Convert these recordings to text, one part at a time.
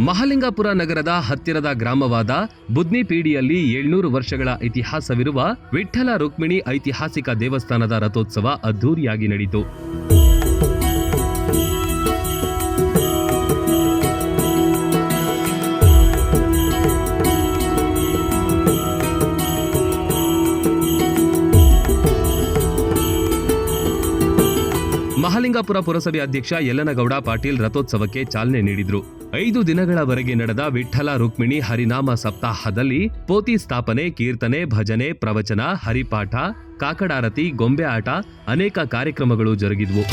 ಮಹಾಲಿಂಗಾಪುರ ನಗರದ ಹತ್ತಿರದ ಗ್ರಾಮವಾದ ಬುದ್ನಿಪೀಡಿಯಲ್ಲಿ ಏಳ್ನೂರು ವರ್ಷಗಳ ಇತಿಹಾಸವಿರುವ ವಿಠ್ಠಲ ರುಕ್ಮಿಣಿ ಐತಿಹಾಸಿಕ ದೇವಸ್ಥಾನದ ರಥೋತ್ಸವ ಅದ್ಧೂರಿಯಾಗಿ ನಡೆಯಿತು ಮಹಾಲಿಂಗಾಪುರ ಪುರಸಭೆ ಅಧ್ಯಕ್ಷ ಯಲ್ಲನಗೌಡ ಪಾಟೀಲ್ ರಥೋತ್ಸವಕ್ಕೆ ಚಾಲನೆ ನೀಡಿದ್ರು. ಐದು ದಿನಗಳವರೆಗೆ ನಡೆದ ವಿಠಲ ರುಕ್ಮಿಣಿ ಹರಿನಾಮ ಸಪ್ತಾಹದಲ್ಲಿ ಪೋತಿ ಸ್ಥಾಪನೆ, ಕೀರ್ತನೆ, ಭಜನೆ, ಪ್ರವಚನ, ಹರಿಪಾಠ, ಕಾಕಡಾರತಿ, ಗೊಂಬೆ ಆಟ ಅನೇಕ ಕಾರ್ಯಕ್ರಮಗಳು ಜರುಗಿದ್ವು.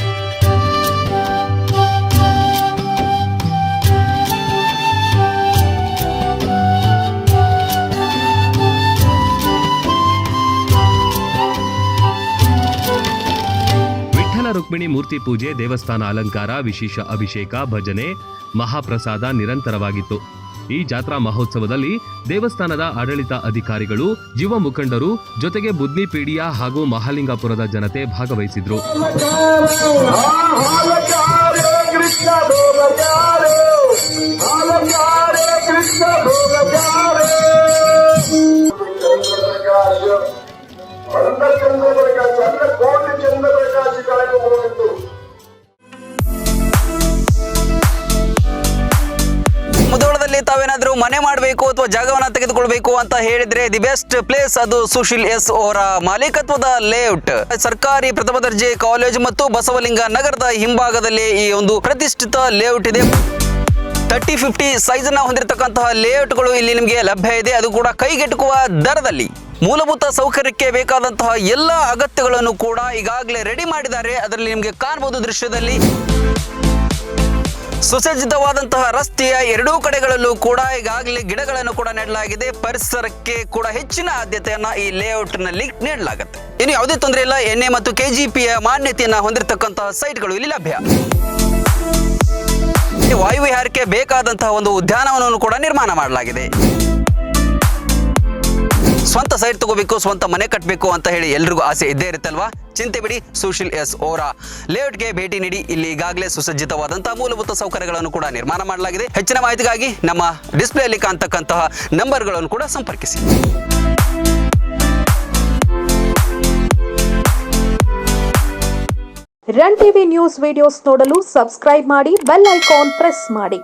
ವಿಠ್ಠಲ ರುಕ್ಮಿಣಿ ಮೂರ್ತಿ ಪೂಜೆ ದೇವಸ್ಥಾನ ಅಲಂಕಾರ ವಿಶೇಷ ಅಭಿಷೇಕ ಭಜನೆ ಮಹಾಪ್ರಸಾದ ನಿರಂತರವಾಗಿತ್ತು ಈ ಜಾತ್ರಾ ಮಹೋತ್ಸವದಲ್ಲಿ ದೇವಸ್ಥಾನದ ಆಡಳಿತ ಅಧಿಕಾರಿಗಳು ಯುವ ಮುಖಂಡರು ಜೊತೆಗೆ ಬುದ್ನಿ ಪೀಡಿಯ ಹಾಗೂ ಮಹಾಲಿಂಗಾಪುರದ ಜನತೆ ಭಾಗವಹಿಸಿದ್ರು ಮುಧೋಳದಲ್ಲಿ ತಾವೇನಾದ್ರೂ ಮನೆ ಮಾಡಬೇಕು ಅಥವಾ ಜಾಗವನ್ನ ತೆಗೆದುಕೊಳ್ಬೇಕು ಅಂತ ಹೇಳಿದ್ರೆ ದಿ ಬೆಸ್ಟ್ ಪ್ಲೇಸ್ ಅದು ಸುಶೀಲ್ ಎಸ್ ಅವರ ಮಾಲೀಕತ್ವದ ಲೇಔಟ್ ಸರ್ಕಾರಿ ಪ್ರಥಮ ದರ್ಜೆ ಕಾಲೇಜು ಮತ್ತು ಬಸವಲಿಂಗ ನಗರದ ಹಿಂಭಾಗದಲ್ಲಿ ಈ ಒಂದು ಪ್ರತಿಷ್ಠಿತ ಲೇಔಟ್ ಇದೆ. ತರ್ಟಿ ಫಿಫ್ಟಿ ಸೈಜ್ನ ಹೊಂದಿರತಕ್ಕಂತಹ ಲೇಔಟ್ಗಳು ಇಲ್ಲಿ ನಿಮಗೆ ಲಭ್ಯ ಇದೆ. ಅದು ಕೂಡ ಕೈಗೆಟುಕುವ ದರದಲ್ಲಿ. ಮೂಲಭೂತ ಸೌಕರ್ಯಕ್ಕೆ ಬೇಕಾದಂತಹ ಎಲ್ಲ ಅಗತ್ಯಗಳನ್ನು ಕೂಡ ಈಗಾಗಲೇ ರೆಡಿ ಮಾಡಿದ್ದಾರೆ. ಅದರಲ್ಲಿ ನಿಮಗೆ ಕಾಣಬಹುದು ದೃಶ್ಯದಲ್ಲಿ. ಸುಸಜ್ಜಿತವಾದಂತಹ ರಸ್ತೆಯ ಎರಡೂ ಕಡೆಗಳಲ್ಲೂ ಕೂಡ ಈಗಾಗಲೇ ಗಿಡಗಳನ್ನು ಕೂಡ ನೆಡಲಾಗಿದೆ. ಪರಿಸರಕ್ಕೆ ಕೂಡ ಹೆಚ್ಚಿನ ಆದ್ಯತೆಯನ್ನ ಈ ಲೇಔಟ್ನಲ್ಲಿ ನೀಡಲಾಗುತ್ತೆ. ಇನ್ನು ಯಾವುದೇ ತೊಂದರೆ ಇಲ್ಲ ಎನ್ಎ ಮತ್ತು ಕೆಜಿಪಿಯ ಮಾನ್ಯತೆಯನ್ನ ಹೊಂದಿರತಕ್ಕಂತಹ ಸೈಟ್ಗಳು ಇಲ್ಲಿ ಲಭ್ಯ. ವಾಯುವಿಹಾರಕ್ಕೆ ಬೇಕಾದಂತಹ ಒಂದು ಉದ್ಯಾನವನವನ್ನು ಕೂಡ ನಿರ್ಮಾಣ ಮಾಡಲಾಗಿದೆ. ಸ್ವಂತ ಸೈಟ್ ತಗೋಬೇಕು, ಸ್ವಂತ ಮನೆ ಕಟ್ಟಬೇಕು ಅಂತ ಹೇಳಿ ಎಲ್ರಿಗೂ ಆಸೆ ಇದ್ದೇ ಇರುತ್ತಲ್ವಾ? ಚಿಂತೆ ಬಿಡಿ, ಸುಶೀಲ್ ಎಸ್ ಓರಾ. ಲೇಔಟ್ಗೆ ಭೇಟಿ ನೀಡಿ, ಇಲ್ಲಿ ಈಗಾಗಲೇ ಸುಸಜ್ಜಿತವಾದಂತಹ ಮೂಲಭೂತ ಸೌಕರ್ಯಗಳನ್ನು ಕೂಡ ನಿರ್ಮಾಣ ಮಾಡಲಾಗಿದೆ. ಹೆಚ್ಚಿನ ಮಾಹಿತಿಗಾಗಿ ನಮ್ಮ ಡಿಸ್ಪ್ಲೇಯಲ್ಲಿ ಕಾಣ್ತಕ್ಕಂತಹ ನಂಬರ್ಗಳನ್ನು ಕೂಡ ಸಂಪರ್ಕಿಸಿ. ರನ್ ಟಿವಿ ನ್ಯೂಸ್ ವಿಡಿಯೋಸ್ ನೋಡಲು ಸಬ್ಸ್ಕ್ರೈಬ್ ಮಾಡಿ, ಬೆಲ್ ಐಕಾನ್ ಪ್ರೆಸ್ ಮಾಡಿ.